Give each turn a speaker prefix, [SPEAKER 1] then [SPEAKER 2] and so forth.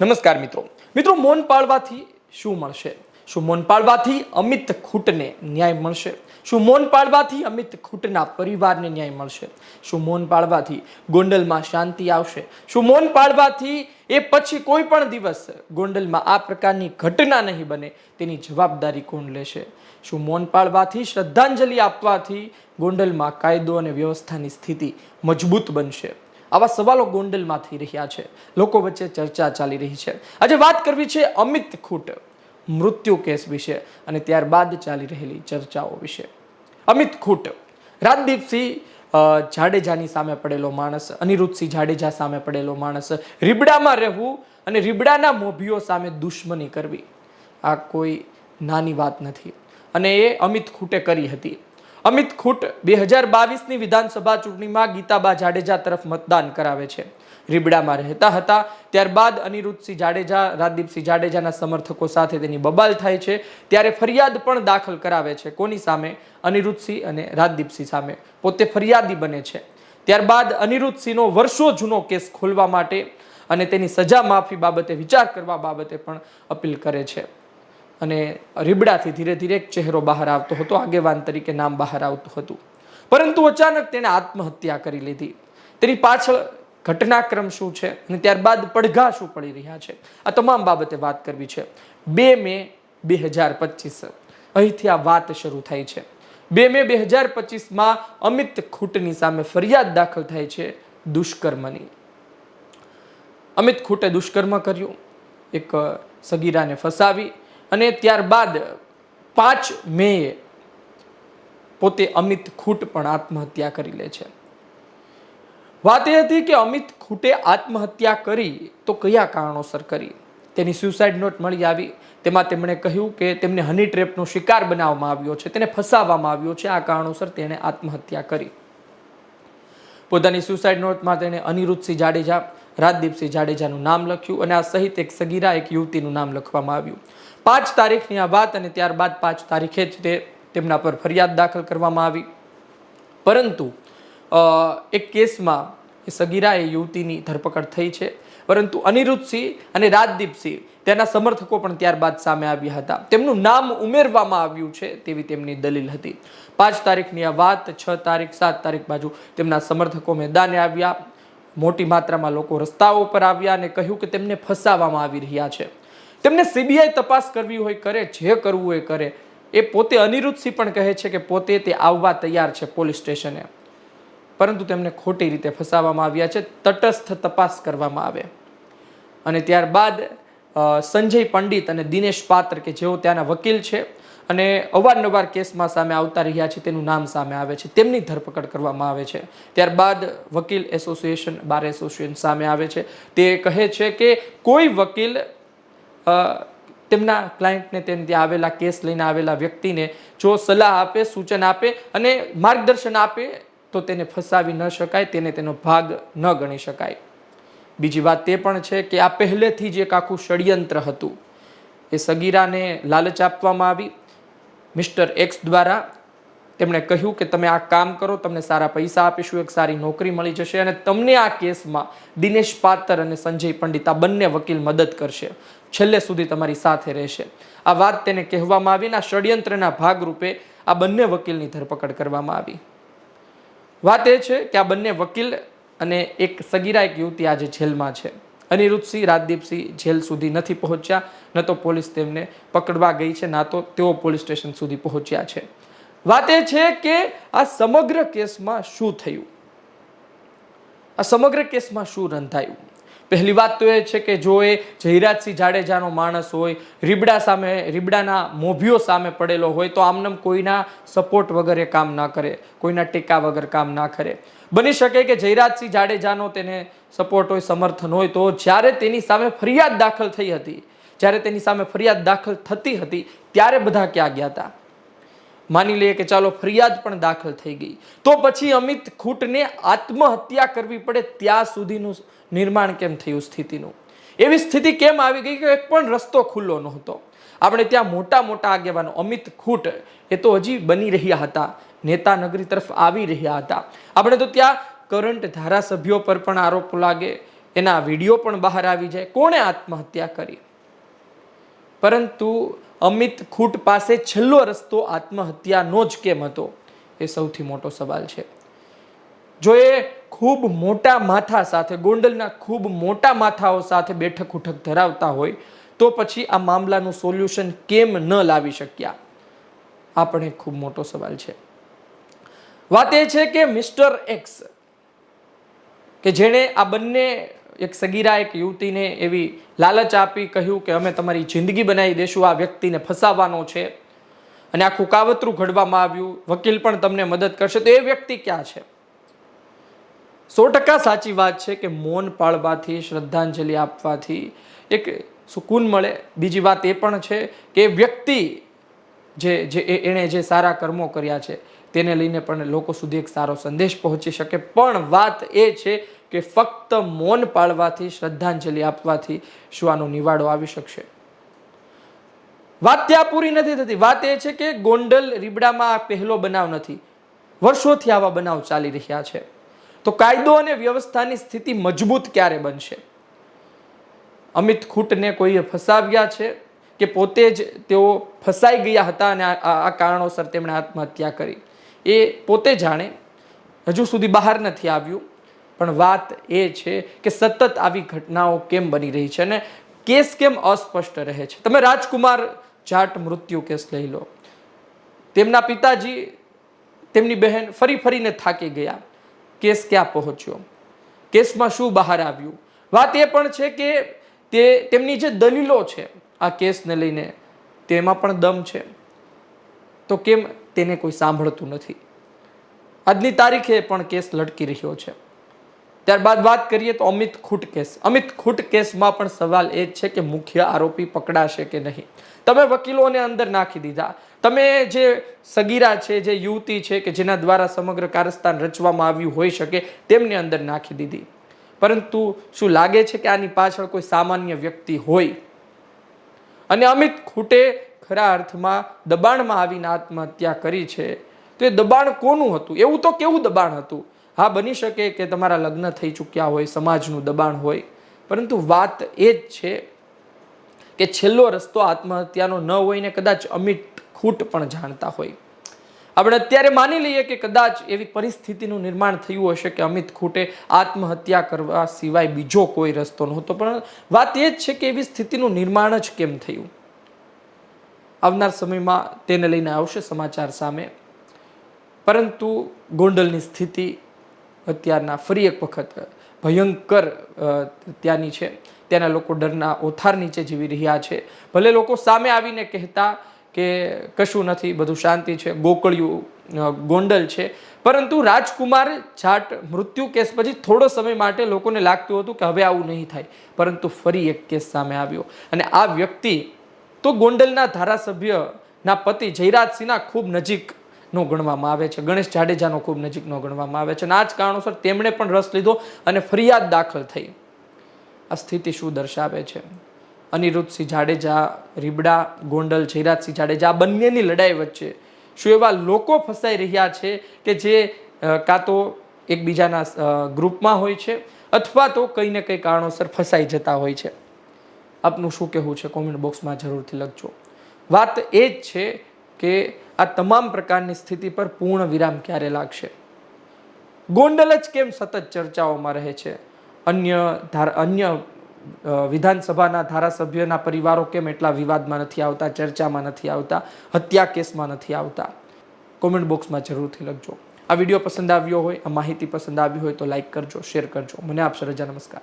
[SPEAKER 1] નમસ્કાર મિત્રો. મિત્રો, મૌન પાળવાથી શું મળશે? શું મૌન પાળવાથી અમિત ખૂટને ન્યાય મળશે? શું મૌન પાળવાથી અમિત ખૂટના પરિવારને ન્યાય મળશે? શું મૌન પાળવાથી ગોંડલમાં શાંતિ આવશે? શું મૌન પાળવાથી એ પછી કોઈ પણ દિવસ ગોંડલમાં આ પ્રકારની ઘટના નહીં બને તેની જવાબદારી કોણ લેશે? શું મૌન પાળવાથી શ્રદ્ધાંજલિ આપવાથી ગોંડલમાં કાયદો અને વ્યવસ્થાની સ્થિતિ મજબૂત બનશે? આવા સવાલો ગોંડલમાં થઈ રહ્યા છે. લોકો વચ્ચે ચર્ચા ચાલી રહી છે. આજે વાત કરવી છે અમિત ખૂટ મૃત્યુ કેસ વિશે અને ત્યારબાદ ચાલી રહેલી ચર્ચાઓ વિશે. અમિત ખૂટ, રાજદીપસિંહ જાડેજાની સામે પડેલો માણસ, અનિરુદ્ધસિંહ જાડેજા સામે પડેલો માણસ, રીબડામાં રહેવું અને રીબડાના મોભીઓ સામે દુશ્મની કરવી. આ કોઈ નાની વાત નથી. અને એ અમિત ખૂટે કરી હતી. અમિત ખૂટ બે હજાર બાવીસની વિધાનસભા ચૂંટણીમાં ગીતાબા જાડેજા તરફ મતદાન કરાવે છે. રીબડામાં રહેતા હતા. ત્યારબાદ અનિરુદ્ધસિંહ જાડેજા, રાજદીપસિંહ જાડેજાના સમર્થકો સાથે તેની બબાલ થાય છે. ત્યારે ફરિયાદ પણ દાખલ કરાવે છે. કોની સામે? અનિરુદ્ધસિંહ અને રાજદીપસિંહ સામે. પોતે ફરિયાદી બને છે. ત્યારબાદ અનિરુદ્ધસિંહનો વર્ષો જૂનો કેસ ખોલવા માટે અને તેની સજા માફી બાબતે વિચાર કરવા બાબતે પણ અપીલ કરે છે. અને રીબડાથી ધીરે ધીરે એક ચહેરો બહાર આવતો હતો, આગેવાન તરીકે નામ બહાર આવતું હતું. પરંતુ અચાનક તેણે આત્મહત્યા કરી લીધી. તેની પાછળ ઘટનાક્રમ શું છે અને ત્યારબાદ પડઘા શું પડી રહ્યા છે? આ તમામ બાબતે વાત કરવી છે. બે મે બે હજાર પચીસ અહીંથી આ વાત શરૂ થાય છે. બે મે બે હજાર પચીસમાં અમિત ખૂટની સામે ફરિયાદ દાખલ થાય છે દુષ્કર્મની. અમિત ખૂટે દુષ્કર્મ કર્યું. એક સગીરાને ફસાવી. અને ત્યારબાદ પાંચ મેએ પોતે અમિત ખૂટ પણ આત્મહત્યા કરી લે છે. વાત એ હતી કે અમિત ખૂટે આત્મહત્યા કરી તો કયા કારણોસર કરી? તેની સ્યુસાઇડ નોટ મળી આવી. તેમાં તેમણે કહ્યું કે તેમને હની ટ્રેપનો શિકાર બનાવવામાં આવ્યો છે. તેને ફસાવવામાં આવ્યો છે. આ કારણોસર તેણે આત્મહત્યા કરી. પોતાની સુસાઇડ નોટમાં તેણે અનિરુદ્ધસિંહ જાડેજા, રાજદીપસિંહ જાડેજાનું નામ લખ્યું અને આ સહિત એક સગીરા એક યુવતીનું નામ લખવામાં આવ્યું. પાંચ તારીખની આ વાત અને ત્યારબાદ પાંચ તારીખે જ તે તેમના પર ફરિયાદ દાખલ કરવામાં આવી. પરંતુ એક કેસમાં એ સગીરા એ યુવતીની ધરપકડ થઈ છે. પરંતુ અનિરુદ્ધસિંહ અને રાજદીપસિંહ તેના સમર્થકો પણ ત્યારબાદ સામે આવ્યા હતા. તેમનું નામ ઉમેરવામાં આવ્યું છે તેવી તેમની દલીલ હતી. પાંચ તારીખની આ વાત, છ તારીખ, સાત તારીખ બાજુ તેમના સમર્થકો મેદાને આવ્યા. મોટી માત્રામાં લોકો રસ્તાઓ પર આવ્યા અને કહ્યું કે તેમને ફસાવવામાં આવી રહ્યા છે. તેમને સીબીઆઈ તપાસ કરવી હોય, કરે, જે કરવું હોય, કરે. એ પોતે અનિરુદ્ધસિંહ પણ કહે છે કે પોતે તે આવવા તૈયાર છે પોલીસ સ્ટેશને. પરંતુ તેમને ખોટી રીતે ફસાવવામાં આવ્યા છે, તટસ્થ તપાસ કરવામાં આવે. અને ત્યારબાદ સંજય પંડિત અને દિનેશ પાત્ર, કે જેઓ ત્યાંના વકીલ છે, અને અવારનવાર કેસમાં સામે આવતા રહ્યા છે, તેનું નામ સામે આવે છે, તેમની ધરપકડ કરવામાં આવે છે. ત્યારબાદ, વકીલ એસોસિએશન, બાર એસોસિએશન સામે આવે છે. તે કહે છે કે કોઈ વકીલ તેમના ક્લાયન્ટને તેમ ત્યાં આવેલા કેસ લઈને આવેલા વ્યક્તિને જો સલાહ આપે, સૂચન આપે અને માર્ગદર્શન આપે, તો તેને ફસાવી ન શકાય, તેને તેનો ભાગ ન ગણી શકાય. બીજી વાત તે પણ છે કે આ પહેલેથી જ એક આખું ષડયંત્ર હતું. એ સગીરાને લાલચ આપવામાં આવી. મિસ્ટર એક્સ દ્વારા તેમણે કહ્યું કે તમે આ કામ કરો, તમને સારા પૈસા આપીશું, એક સારી નોકરી મળી જશે અને તમને આ કેસમાં દિનેશ પાત્ર અને સંજય પંડિત આ બંને વકીલ મદદ કરશે. છેલ્લે સુધી તમારી સાથે રહેશે. આ વાત તેને કહેવામાં આવી આ ષડયંત્રના ભાગરૂપે આ બંને વકીલની ધરપકડ કરવામાં આવી. વાત એ છે કે આ બંને વકીલ અને એક સગીરા, એક યુવતી આજે જેલમાં છે. અનિરુદ્ધસિંહ, રાજદીપસિંહ જેલ સુધી નથી પહોંચ્યા, ન તો પોલીસ તેમને પકડવા ગઈ છે, ના તો તેઓ પોલીસ સ્ટેશન સુધી પહોંચ્યા છે. વાત એ છે કે આ સમગ્ર કેસમાં શું થયું? આ સમગ્ર કેસમાં શું રંધાયું? પહેલી વાત તો એ છે કે જો એ જયરાજસિંહ જાડેજાનો માણસ હોય, રીબડા સામે, રીબડાના મોભીઓ સામે પડેલો હોય, તો આમનામ કોઈના સપોર્ટ વગર એ કામ ના કરે, કોઈના ટેકા વગર કામ ના કરે. બની શકે કે જયરાજસિંહ જાડેજાનો તેને સપોર્ટ હોય, સમર્થન હોય, તો જ્યારે તેની સામે ફરિયાદ દાખલ થઈ હતી, જ્યારે તેની સામે ફરિયાદ દાખલ થતી હતી, ત્યારે બધા ક્યાં ગયા હતા? માની લઈએ કે ચાલો ફરિયાદ પણ દાખલ થઈ ગઈ. તો પછી અમિત ખૂટને આત્મહત્યા કરવી પડે ત્યાં સુધીનું નિર્માણ કેમ થયું સ્થિતિનું? એવી સ્થિતિ કેમ આવી ગઈ કે એક પણ રસ્તો ખુલ્લો નહોતો. આપણે ત્યાં મોટા મોટા આગેવાનો, અમિત ખૂટ, એ તો હજી બની રહ્યા હતા, નેતા નગરી તરફ આવી રહ્યા હતા. આપણે તો ત્યાં કરંટ ધારાસભ્યો પર પણ આરોપ લાગે, એના વીડિયો પણ બહાર આવી જાય. કોણે આત્મહત્યા કરી? પરંતુ અમિત ખૂટ પાસે છેલ્લો રસ્તો આત્મહત્યાનો જ કેમ હતો? એ સૌથી મોટો સવાલ છે. જો એ ખૂબ મોટા માથા સાથે, ગોંડલના ખૂબ મોટા માથાઓ સાથે બેઠક ઉઠક ધરાવતા હોય, તો પછી આ મામલાનું સોલ્યુશન કેમ ન લાવી શક્યા? આ પણ એક ખૂબ મોટો સવાલ છે. વાત એ છે કે મિસ્ટર એક્સ, કે જેણે આ બંને એક સગીરા એક યુવતીને એવી લાલચ આપી કહ્યું કે અમે તમારી જિંદગી બનાવી દેશું, આ વ્યક્તિને ફસાવવાનો છે. અને આખું કાવતરું ઘડવામાં આવ્યું. વકીલ પણ તમને મદદ કરશે. તો એ વ્યક્તિ ક્યાં છે? સો ટકા સાચી વાત છે કે મૌન પાળવાથી, શ્રદ્ધાંજલિ આપવાથી એક સુકૂન મળે. બીજી વાત એ પણ છે કે વ્યક્તિ જે જે એણે જે સારા કર્મો કર્યા છે, તેને લઈને પણ લોકો સુધી એક સારો સંદેશ પહોંચી શકે. પણ વાત એ છે કે ફક્ત મૌન પાળવાથી, શ્રદ્ધાંજલિ આપવાથી શું નિવાડો આવી શકશે. વાત ત્યાં પૂરી નથી થતી. વાત એ છે કે ગોંડલ રીબડામાં આ પહેલો બનાવ નથી. વર્ષોથી આવા બનાવ ચાલી રહ્યા છે. તો કાયદો અને વ્યવસ્થાની સ્થિતિ મજબૂત ક્યારે બનશે? અમિત ખૂટને કોઈએ ફસાવ્યા છે કે પોતે જ તેઓ ફસાઈ ગયા હતા અને આ કારણોસર તેમણે આત્મહત્યા કરી? એ પોતે જાણે. હજુ સુધી બહાર નથી આવ્યું. પણ વાત એ છે કે સતત આવી ઘટનાઓ કેમ બની રહી છે અને કેસ કેમ અસ્પષ્ટ રહે છે? તમે રાજકુમાર જાટ મૃત્યુ કેસ લઈ લો. તેમના પિતાજી તેમની બહેન ફરી ફરીને થાકી ગયા. કેસ ક્યાં પહોંચ્યો? કેસમાં શું બહાર આવ્યું? વાત એ પણ છે કે તે તેમની જે દલીલો છે આ કેસને લઈને તેમાં પણ દમ છે. તો કેમ તેને કોઈ સાંભળતું નથી? આજની તારીખે પણ કેસ લટકી રહ્યો છે. ત્યારબાદ વાત કરીએ તો અમિત ખૂટ કેસ. અમિત ખૂટ કેસમાં પણ સવાલ એ છે કે મુખ્ય આરોપી પકડાશે કે નહીં? તમે વકીલોને અંદર નાખી દીધા. તમે જે સગીરા છે, જે યુવતી છે કે જેના દ્વારા સમગ્ર કારસ્તાન રચવામાં આવ્યું હોઈ શકે, તેમને અંદર નાખી દીધી. પરંતુ શું લાગે છે કે આની પાછળ કોઈ સામાન્ય વ્યક્તિ હોય? અને અમિત ખૂટે ખરા અર્થમાં દબાણમાં આવીને આત્મહત્યા કરી છે. તો એ દબાણ કોનું હતું? એવું તો કેવું દબાણ હતું? હા, બની શકે કે તમારા લગ્ન થઈ ચૂક્યા હોય, સમાજનું દબાણ હોય, પરંતુ વાત એ જ છે કે છેલ્લો રસ્તો આત્મહત્યાનો ન હોય ને કદાચ અમિત ખૂટ પણ જાણતા હોય. આપણે અત્યારે માની લઈએ કે કદાચ એવી પરિસ્થિતિનું નિર્માણ થયું હશે કે અમિત ખૂટે આત્મહત્યા કરવા સિવાય બીજો કોઈ રસ્તો નહોતો, પણ વાત એ જ છે કે એવી સ્થિતિનું નિર્માણ જ કેમ થયું? આવનાર સમયમાં તેને લઈને આવશે સમાચાર સામે. પરંતુ ગોંડલની સ્થિતિ અત્યારના ફરી એક વખત ભયંકર ત્યાંની છે. ત્યાંના લોકો ડરના ઓથાર નીચે જીવી રહ્યા છે. ભલે લોકો સામે આવીને કહેતા કે કશું નથી, બધું શાંતિ છે, ગોકળિયું ગોંડલ છે. પરંતુ રાજકુમાર જાટ મૃત્યુ કેસ પછી થોડો સમય માટે લોકોને લાગતું હતું કે હવે આવું નહીં થાય. પરંતુ ફરી એક કેસ સામે આવ્યો. અને આ વ્યક્તિ તો ગોંડલના ધારાસભ્યના પતિ જયરાજસિંહના ખૂબ નજીકનો ગણવામાં આવે છે. ગણેશ જાડેજાનો ખૂબ નજીકનો ગણવામાં આવે છે અને આ જ કારણોસર તેમણે પણ રસ લીધો અને ફરિયાદ દાખલ થઈ. આ સ્થિતિ શું દર્શાવે છે? અનિરુદ્ધસિંહ જાડેજા, રીબડા, ગોંડલ, જયરાજસિંહ જાડેજા આ બંનેની લડાઈ વચ્ચે શું એવા લોકો ફસાઈ રહ્યા છે કે જે કાં તો એકબીજાના ગ્રુપમાં હોય છે અથવા તો કંઈ ને કંઈ કારણોસર ફસાઈ જતા હોય છે? આપનું શું કહેવું છે? કોમેન્ટ બોક્સમાં જરૂરથી લખજો. વાત એ જ છે કે આ તમામ પ્રકારની સ્થિતિ પર પૂર્ણ વિરામ ક્યારે લાગશે? ગોંડલ જ કેમ સતત ચર્ચાઓમાં રહે છે? અન્ય અન્ય વિધાનસભાના ધારાસભ્યના પરિવારો કેમ એટલા વિવાદમાં નથી આવતા, ચર્ચામાં નથી આવતા, હત્યા કેસમાં નથી આવતા? કોમેન્ટ બોક્સમાં જરૂરથી લખજો. આ વીડિયો પસંદ આવ્યો હોય, આ માહિતી પસંદ આવી હોય તો લાઈક કરજો, શેર કરજો. મને આપશો રજા, નમસ્કાર.